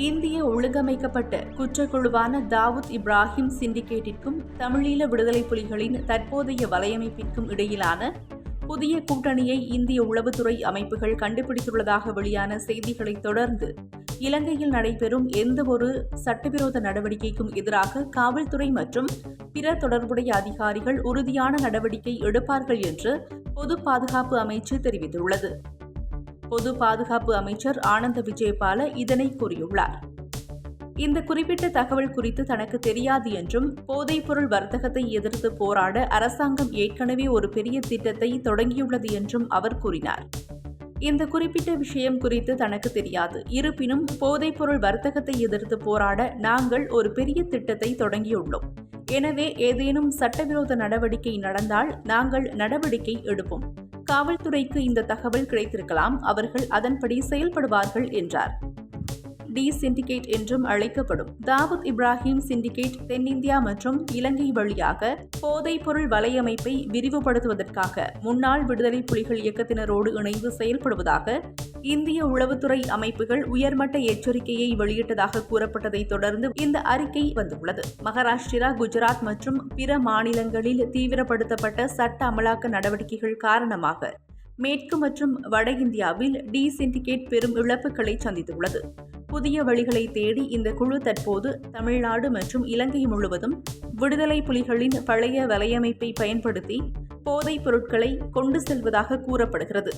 இந்திய ஒழுங்கமைக்கப்பட்ட குற்றக்குழுவான தாவூத் இப்ராஹிம் சிண்டிகேட்டிற்கும் தமிழீழ விடுதலை புலிகளின் தற்போதைய வலையமைப்பிற்கும் இடையிலான புதிய கூட்டணியை இந்திய உளவுத்துறை அமைப்புகள் கண்டுபிடித்துள்ளதாக வெளியான செய்திகளை தொடர்ந்து இலங்கையில் நடைபெறும் எந்தவொரு சட்டவிரோத நடவடிக்கைக்கும் எதிராக காவல்துறை மற்றும் பிற தொடர்புடைய அதிகாரிகள் உறுதியான நடவடிக்கை எடுப்பார்கள் என்று பொது பாதுகாப்பு அமைச்சு தெரிவித்துள்ளது. பொது பாதுகாப்பு அமைச்சர் ஆனந்த விஜயபால இதனை கூறியுள்ளார். இந்த குறிப்பிட்ட தகவல் குறித்து தனக்கு தெரியாது என்றும் போதைப்பொருள் வர்த்தகத்தை எதிர்த்து போராட அரசாங்கம் ஏற்கனவே ஒரு பெரிய திட்டத்தை தொடங்கியுள்ளது என்றும் அவர் கூறினார். இந்த குறிப்பிட்ட விஷயம் குறித்து தனக்கு தெரியாது. இருப்பினும் போதைப்பொருள் வர்த்தகத்தை எதிர்த்து போராட நாங்கள் ஒரு பெரிய திட்டத்தை தொடங்கியுள்ளோம். எனவே ஏதேனும் சட்டவிரோத நடவடிக்கை நடந்தால் நாங்கள் நடவடிக்கை எடுப்போம். காவல்துறைக்கு இந்த தகவல் கிடைத்திருக்கலாம் அவர்கள் அதன்படி செயல்படுவார்கள் என்றார். டி சிண்டிகேட் என்றும் அழைக்கப்படும். தாவூத் இப்ராஹிம் சிண்டிகேட் தென்னிந்தியா மற்றும் இலங்கை வழியாக போதைப்பொருள் வலையமைப்பை விரிவுபடுத்துவதற்காக முன்னாள் விடுதலை புலிகள் இயக்கத்தினரோடு இணைந்து செயல்படுவதாக இந்திய உளவுத்துறை அமைப்புகள் உயர்மட்ட எச்சரிக்கையை வெளியிட்டதாக கூறப்பட்டதை தொடர்ந்து இந்த அறிக்கை வந்துள்ளது. மகாராஷ்டிரா குஜராத் மற்றும் பிற மாநிலங்களில் தீவிரப்படுத்தப்பட்ட சட்ட அமலாக்க நடவடிக்கைகள் காரணமாக மேற்கு மற்றும் வட இந்தியாவில் டி சிண்டிகேட் பெரும் இழப்புகளை சந்தித்துள்ளது. புதிய வழிகளை தேடி இந்த குழு தற்போது தமிழ்நாடு மற்றும் இலங்கை முழுவதும் விடுதலை புலிகளின் பழைய வலையமைப்பை பயன்படுத்தி போதைப் பொருட்களை கொண்டு செல்வதாக கூறப்படுகிறது.